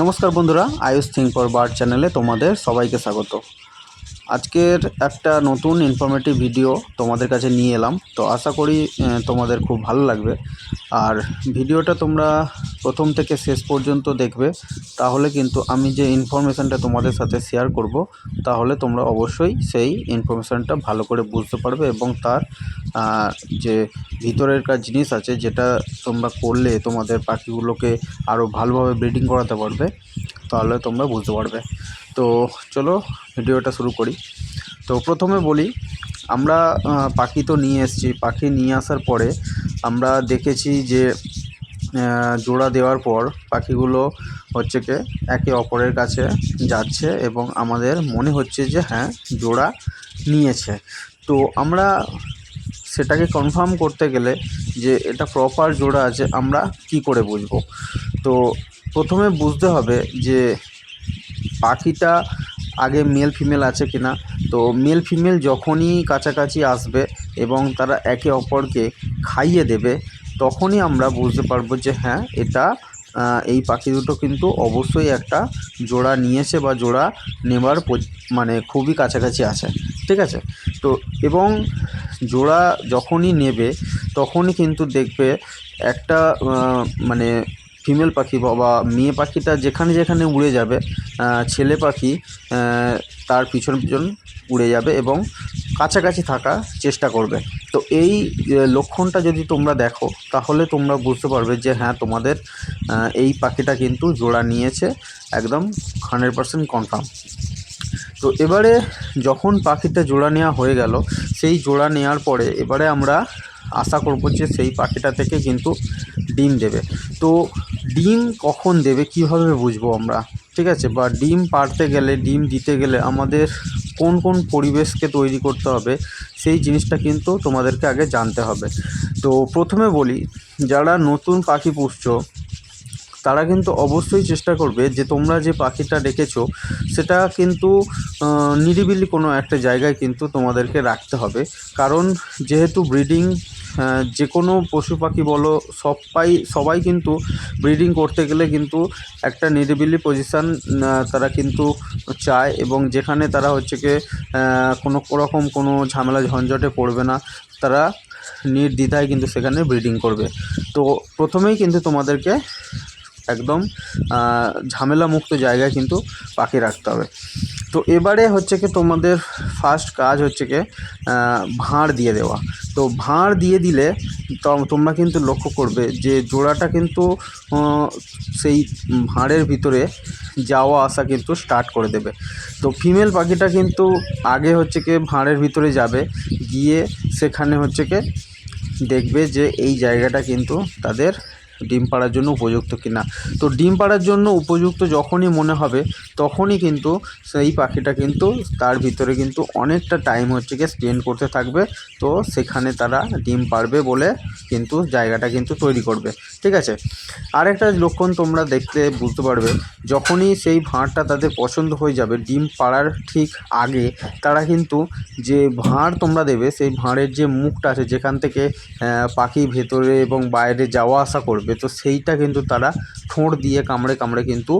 নমস্কার বন্ধুরা Ayush think for bird চ্যানেলে তোমাদের সবাইকে স্বাগত। আজকের একটা নতুন ইনফরমেটিভ ভিডিও তোমাদের কাছে নিয়ে এলাম। তো আশা করি তোমাদের খুব ভালো লাগবে। আর ভিডিওটা তোমরা প্রথম থেকে শেষ পর্যন্ত দেখবে। তাহলে কিন্তু আমি যে ইনফরমেশানটা তোমাদের সাথে শেয়ার করব, তাহলে তোমরা অবশ্যই সেই ইনফরমেশানটা ভালো করে বুঝতে পারবে এবং তার যে ভিতরের কাজ জিনিস আছে, যেটা তোমরা করলে তোমাদের পাখিগুলোকে আরও ভালোভাবে ব্রিডিং করাতে পারবে, তাহলে তোমরা বুঝতে পারবে। তো চলো ভিডিওটা শুরু করি। তো প্রথমে বলি, আমরা পাখি তো নিয়ে এসেছি। পাখি নিয়ে আসার পরে আমরা দেখেছি যে জোড়া দেওয়ার পর পাখিগুলো হচ্ছে কি, একে অপরের কাছে যাচ্ছে এবং আমাদের মনে হচ্ছে যে হ্যাঁ জোড়া নিয়েছে। তো আমরা সেটাকে কনফার্ম করতে গেলে যে, এটা প্রপার জোড়া আছে, আমরা কি করে বুঝব? তো প্রথমে বুঝতে হবে যে পাখিটা আগে মেল ফিমেল আছে কি না তো মেল ফিমেল যখনই কাছাকাছি আসবে এবং তারা একে অপরকে খাইয়ে দেবে, তখনই আমরা বুঝতে পারব যে হ্যাঁ এটা এই পাখি দুটো কিন্তু অবশ্যই একটা জোড়া নিয়েছে বা জোড়া নেবার মানে খুবই কাছাকাছি আছে, ঠিক আছে? তো এবং জোড়া যখনই নেবে, তখনই কিন্তু দেখবে একটা মানে ফিমেল পাখি বা মেয়ে পাখিটা যেখানে যেখানে উড়ে যাবে ছেলে পাখি তার পিছন পিছন উড়ে যাবে এবং কাছাকাছি থাকা চেষ্টা করবে। তো এই লক্ষণটা যদি তোমরা দেখো, তাহলে তোমরা বুঝতে পারবে যে হ্যাঁ তোমাদের এই পাখিটা কিন্তু জোড়া নিয়েছে, একদম হান্ড্রেড পার্সেন্ট কনফার্ম। তো এবারে যখন পাখিটা জোড়া নেওয়া হয়ে গেল, সেই জোড়া নেওয়ার পরে এবারে আমরা আশা করব যে সেই পাখিটা থেকে কিন্তু ডিম দেবে। তো ডিম কখন দেবে কীভাবে বুঝব আমরা? ঠিক আছে? বা ডিম পারতে গেলে, ডিম দিতে গেলে আমাদের কোন কোন পরিবেশকে তৈরি করতে হবে, সেই জিনিসটা কিন্তু তোমাদেরকে আগে জানতে হবে। তো প্রথমে বলি, যারা নতুন পাখি পুষছো, তারা কিন্তু অবশ্যই চেষ্টা করবে যে তোমরা যে পাখিটা রেখেছো সেটা কিন্তু নিরিবিলি কোনো একটা জায়গায় কিন্তু তোমাদেরকে রাখতে হবে। কারণ যেহেতু ব্রিডিং যে কোনো পশু পাখি বলো সবাই সবাই কিন্তু ব্রিডিং করতে গেলে কিন্তু একটা নিরিবিলি পজিশান তারা কিন্তু চায় এবং যেখানে তারা হচ্ছে কি কোনো রকম কোনো ঝামেলা ঝঞ্ঝটে পড়বে না, তারা নির্দ্বিধায় কিন্তু সেখানে ব্রিডিং করবে। তো প্রথমেই কিন্তু তোমাদেরকে একদম ঝামেলামুক্ত জায়গায় কিন্তু পাখি রাখতে হবে। তো এবারে হচ্ছে কি তোমাদের ফার্স্ট কাজ হচ্ছে কি ভাঁড় দিয়ে দেওয়া। তো ভাঁড় দিয়ে দিলে তোমরা কিন্তু লক্ষ্য করবে যে জোড়াটা কিন্তু সেই ভাঁড়ের ভিতরে যাওয়া আসা কিন্তু স্টার্ট করে দেবে। তো ফিমেল পাখিটা কিন্তু আগে হচ্ছে কি ভাঁড়ের ভিতরে যাবে, গিয়ে সেখানে হচ্ছে কি দেখবে যে এই জায়গাটা কিন্তু তাদের ডিম পাড়ার জন্য উপযুক্ত কিনা। তো ডিম পাড়ার জন্য উপযুক্ত যখনই মনে হবে, তখনই কিন্তু সেই পাখিটা কিন্তু তার ভিতরে কিন্তু অনেকটা টাইম হচ্ছে গিয়ে স্পেন্ড করতে থাকবে। তো সেখানে তারা ডিম পারবে বলে কিন্তু জায়গাটা কিন্তু তৈরি করবে। ঠিক আছে? আরেকটা লক্ষণ তোমরা দেখতে বুঝতে পারবে, যখনই সেই ভাঁড়টা তাদের পছন্দ হয়ে যাবে, ডিম পাড়ার ঠিক আগে তারা কিন্তু যে ভাঁড় তোমরা দেবে, সেই ভাঁড়ের যে মুখটা আছে, যেখান থেকে পাখি ভেতরে এবং বাইরে যাওয়া আসা করবে তো সেইটা কিন্তু তারা ঠোঁট দিয়ে কামড়ে কামড়ে কিন্তু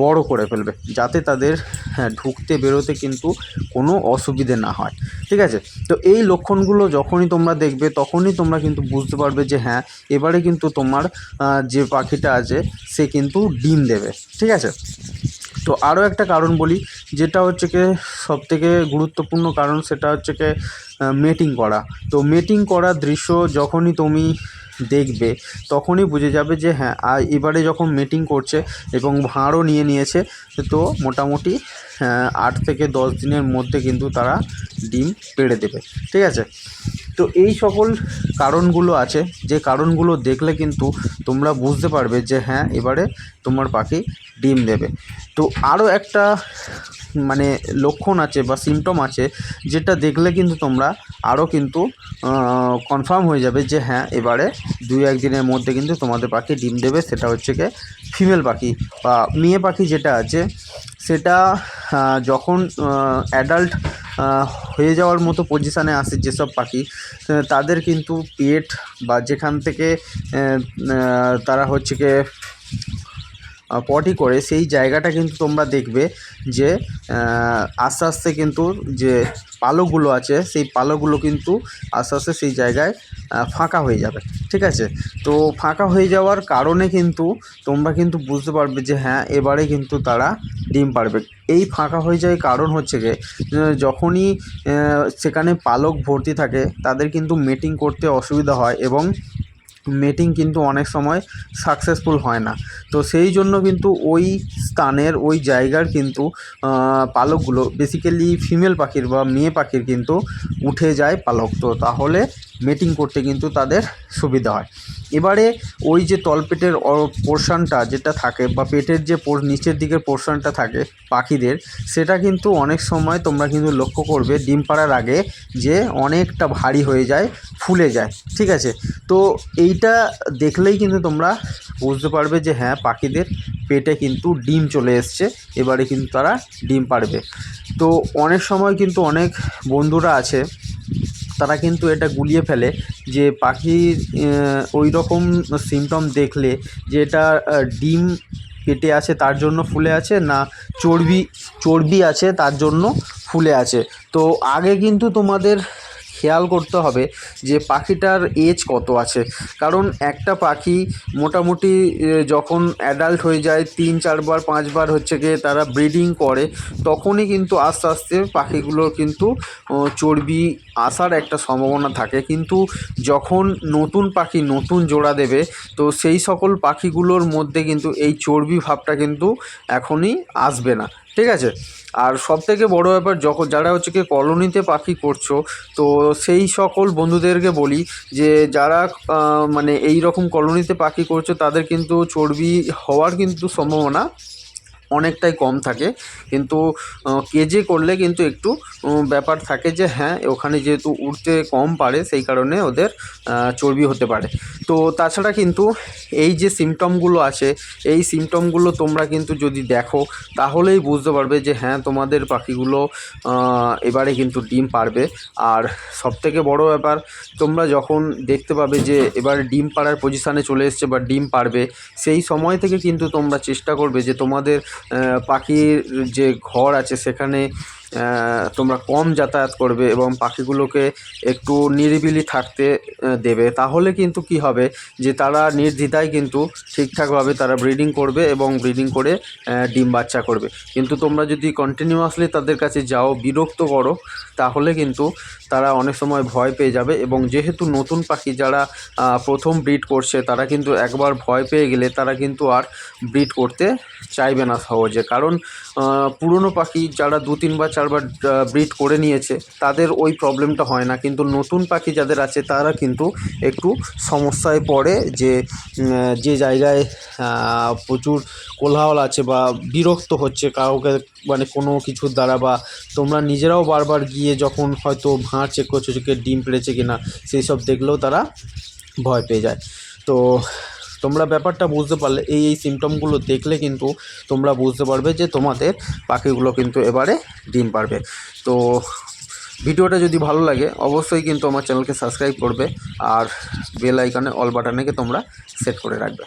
বড় করে ফেলবে, যাতে তাদের হ্যাঁ ঢুকতে বেরোতে কিন্তু কোনো অসুবিধে না হয়। ঠিক আছে? তো এই লক্ষণগুলো যখনই তোমরা দেখবে, তখনই তোমরা কিন্তু বুঝতে পারবে যে হ্যাঁ এবারে কিন্তু তোমার যে পাখিটা আছে, সে কিন্তু ডিম দেবে। ঠিক আছে? তো আরও একটা কারণ বলি, যেটা হচ্ছে কি, সবথেকে গুরুত্বপূর্ণ কারণ সেটা হচ্ছে কি মেটিং করা। তো মেটিং করার দৃশ্য যখনই তুমি দেখবে, তখনই বুঝে যাবে যে হ্যাঁ আর এবারে যখন মিটিং করছে এবং ভাঁড়ও নিয়ে নিয়েছে, তো মোটামুটি আট থেকে দশ দিনের মধ্যে কিন্তু তারা ডিম পেড়ে দেবে। ঠিক আছে? তো এই সকল কারণগুলো আছে। যে কারণগুলো দেখলে কিন্তু তোমরা বুঝতে পারবে যে হ্যাঁ এবারে তোমার পাখি ডিম দেবে। তো আরও একটা মানে লক্ষণ আছে বা সিমটম আছে, যেটা দেখলে কিন্তু তোমরা আরও কিন্তু কনফার্ম হয়ে যাবে যে হ্যাঁ এবারে দুই একদিনের মধ্যে কিন্তু তোমাদের পাখি ডিম দেবে। সেটা হচ্ছে কি ফিমেল পাখি বা মেয়ে পাখি যেটা আছে সেটা যখন অ্যাডাল্ট হয়ে যাওয়ার মতো পজিশানে আসে যেসব পাখি তাদের কিন্তু পেট বা যেখান থেকে তারা হচ্ছে কি পটি করে, সেই জায়গাটা কিন্তু তোমরা দেখবে যে আস্তে আস্তে কিন্তু যে পালকগুলো আছে, সেই পালকগুলো কিন্তু আস্তে আস্তে সেই জায়গায় ফাঁকা হয়ে যাবে ঠিক আছে? তো ফাঁকা হয়ে যাওয়ার কারণে কিন্তু তোমরা কিন্তু বুঝতে পারবে যে হ্যাঁ এবারে কিন্তু তারা ডিম পারবে। এই ফাঁকা হয়ে যাওয়ার কারণ হচ্ছে আহ, যখনই সেখানে পালক ভর্তি থাকে তাদের কিন্তু মিটিং করতে অসুবিধা হয় এবং মেটিং কিন্তু অনেক সময় সাকসেসফুল হয় না। তো সেই জন্য কিন্তু ওই স্থানের ওই জায়গার কিন্তু পালকগুলো বেসিক্যালি ফিমেল পাখির বা মেয়ে পাখির কিন্তু উঠে যায় পালক। তো তাহলে মেটিং করতে কিন্তু তাদের সুবিধা হয়। এবারে ওই যে তলপেটের পোর্শনটা যেটা থাকে বা পেটের যে নিচের দিকের পোর্শনটা থাকে পাখিদের, সেটা কিন্তু অনেক সময় তোমরা কিন্তু লক্ষ্য করবে ডিম পাড়ার আগে যে অনেকটা ভারী হয়ে যায়, ফুলে যায়, ঠিক আছে? তো এইটা দেখলেই কিন্তু তোমরা বুঝতে পারবে যে হ্যাঁ পাখিদের পেটে কিন্তু ডিম চলে এসছে, এবারে কিন্তু তারা ডিম পাড়বে। তো অনেক সময় কিন্তু অনেক বন্ধুরা আছে তারা কিন্তু এটা গুলিয়ে ফেলে যে পাখির ওই রকম সিমটম দেখলে যে এটা ডিম পেটে আছে তার জন্য ফুলে আছে না চর্বি চর্বি আছে তার জন্য ফুলে আছে। তো আগে কিন্তু তোমাদের খেয়াল করতে হবে যে পাখিটার এজ কত আছে। কারণ একটা পাখি মোটামুটি যখন অ্যাডাল্ট হয়ে যায়, তিন, চারবার, পাঁচবার হচ্ছে গিয়ে তারা ব্রিডিং করে, তখনই কিন্তু আস্তে আস্তে পাখিগুলোর কিন্তু চর্বি আসার একটা সম্ভাবনা থাকে। কিন্তু যখন নতুন পাখি নতুন জোড়া দেবে, তো সেই সকল পাখিগুলোর মধ্যে কিন্তু এই চর্বি ভাবটা কিন্তু এখনই আসবে না। ঠিক আছে? আর সব থেকে বড়ো ব্যাপার যখন যারা হচ্ছে কি কলোনিতে পাখি করছ, তো সেই সকল বন্ধুদেরকে বলি যে যারা মানে এই রকম কলোনিতে পাখি করছ, তাদের কিন্তু চর্বি হওয়ার কিন্তু সম্ভাবনা অনেকটাই কম থাকে। কিন্তু কেজে করলে কিন্তু একটু ব্যাপার থাকে যে হ্যাঁ ওখানে যেহেতু উঠতে কম পারে, সেই কারণে ওদের চর্বি হতে পারে। তো তাছাড়া কিন্তু এই যে সিমটমগুলো আছে, এই সিমটমগুলো তোমরা কিন্তু যদি দেখো, তাহলেই বুঝতে পারবে যে হ্যাঁ তোমাদের পাখিগুলো এবারে কিন্তু ডিম পারবে। আর সবথেকে বড় ব্যাপার, তোমরা যখন দেখতে পাবে যে, এবার ডিম পাড়ার পজিশানে চলে এসছে বা ডিম পারবে, সেই সময় থেকে কিন্তু তোমরা চেষ্টা করবে যে, তোমাদের পাখির যে ঘর আছে সেখানে তোমরা কম যাতায়াত করবে এবং পাখিগুলোকে একটু নিরিবিলি থাকতে দেবে। তাহলে কিন্তু কি হবে যে তারা নির্দ্বিধায় কিন্তু ঠিকঠাকভাবে তারা ব্রিডিং করবে এবং ব্রিডিং করে ডিম বাচ্চা করবে। কিন্তু তোমরা যদি কন্টিনিউয়াসলি তাদের কাছে যাও, বিরক্ত করো, তাহলে কিন্তু তারা অনেক সময় ভয় পেয়ে যাবে এবং যেহেতু নতুন পাখি যারা প্রথম ব্রিড করছে, তারা কিন্তু একবার ভয় পেয়ে গেলে তারা কিন্তু আর ব্রিড করতে চাইবে না সহজে। কারণ পুরনো পাখি যারা দু তিনবার চারবার ব্রিড করে নিয়েছে, তাদের ওই প্রবলেমটা হয় না। কিন্তু নতুন পাখি যাদের আছে, তারা কিন্তু একটু সমস্যায় পড়ে যে যে জায়গায় প্রচুর কোলাহল আছে বা বিরক্ত হচ্ছে কাউকে মানে কোনো কিছুর দ্বারা বা তোমরা নিজেরাও বারবার গিয়ে যখন হয়তো ভাঁড় চেক করছ ডিম পেড়েছে কিনা, সেই সব দেখলেও তারা ভয় পেয়ে যায়। তো তোমরা ব্যাপারটা বুঝতে পারলে, এই এই সিমটমগুলো দেখলে কিন্তু তোমরা বুঝতে পারবে যে তোমাদের পাখিগুলো কিন্তু এবারে ডিম পারবে। তো ভিডিওটা যদি ভালো লাগে, অবশ্যই কিন্তু আমার চ্যানেলকে সাবস্ক্রাইব করবে আর বেল আইকনে অল বাটনেকে তোমরা সেট করে রাখবে।